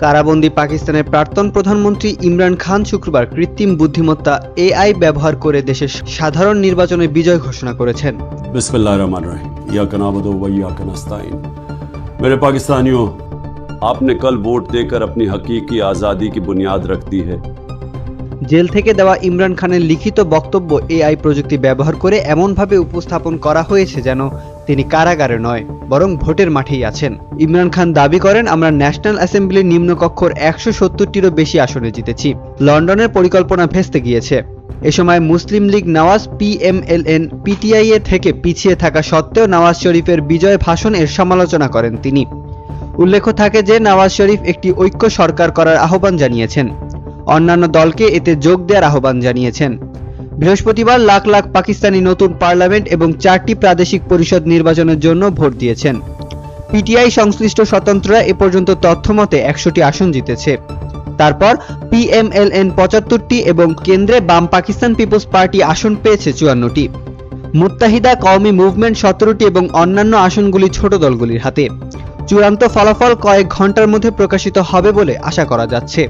কারাবন্দী পাকিস্তানের প্রাক্তন প্রধানমন্ত্রী ইমরান খান শুক্রবার কৃত্রিম বুদ্ধিমত্তা এআই ব্যবহার করে দেশের সাধারণ নির্বাচনে বিজয় ঘোষণা করেছেন बिस्मिल्लाहिर्रहमानिर्रहीम या कनाबद वैया कनस्ताइन मेरे पाकिस्तानियों आपने कल वोट देकर अपनी हकीकी आज़ादी की बुनियाद रख दी है জেল থেকে দেওয়া ইমরান খানের লিখিত বক্তব্য এআই প্রযুক্তি ব্যবহার করে এমনভাবে উপস্থাপন করা হয়েছে যেন তিনি কারাগারে নয়, বরং ভোটের মাঠেই আছেন। ইমরান খান দাবি করেন, আমরা ন্যাশনাল অ্যাসেম্বলির নিম্নকক্ষর একশো সত্তরটিরও বেশি আসনে জিতেছি। লন্ডনের পরিকল্পনা ভেস্তে গিয়েছে। এ সময় মুসলিম লীগ নওয়াজ পিএমএলএন পিটিআই এ থেকে পিছিয়ে থাকা সত্ত্বেও নওয়াজ শরীফের বিজয় ভাষণের সমালোচনা করেন তিনি। উল্লেখ্য থাকে যে, নওয়াজ শরীফ একটি ঐক্য সরকার করার আহ্বান জানিয়েছেন। অন্যান্য দলকে এতে যোগ দেওয়ার আহ্বান জানিয়েছেন। বৃহস্পতিবার লাখ লাখ পাকিস্তানি নতুন পার্লামেন্ট এবং চারটি প্রাদেশিক পরিষদ নির্বাচনের জন্য ভোট দিয়েছেন। পিটিআই সংশ্লিষ্ট স্বতন্ত্ররা এ পর্যন্ত তথ্যমতে একশোটি আসন জিতেছে। তারপর পিএমএলএন পঁচাত্তরটি এবং কেন্দ্রে বাম পাকিস্তান পিপলস পার্টি আসন পেয়েছে চুয়ান্নটি। মুত্তাহিদা কওমি মুভমেন্ট সতেরোটি এবং অন্যান্য আসনগুলি ছোট দলগুলির হাতে। চূড়ান্ত ফলাফল কয়েক ঘণ্টার মধ্যে প্রকাশিত হবে বলে আশা করা যাচ্ছে।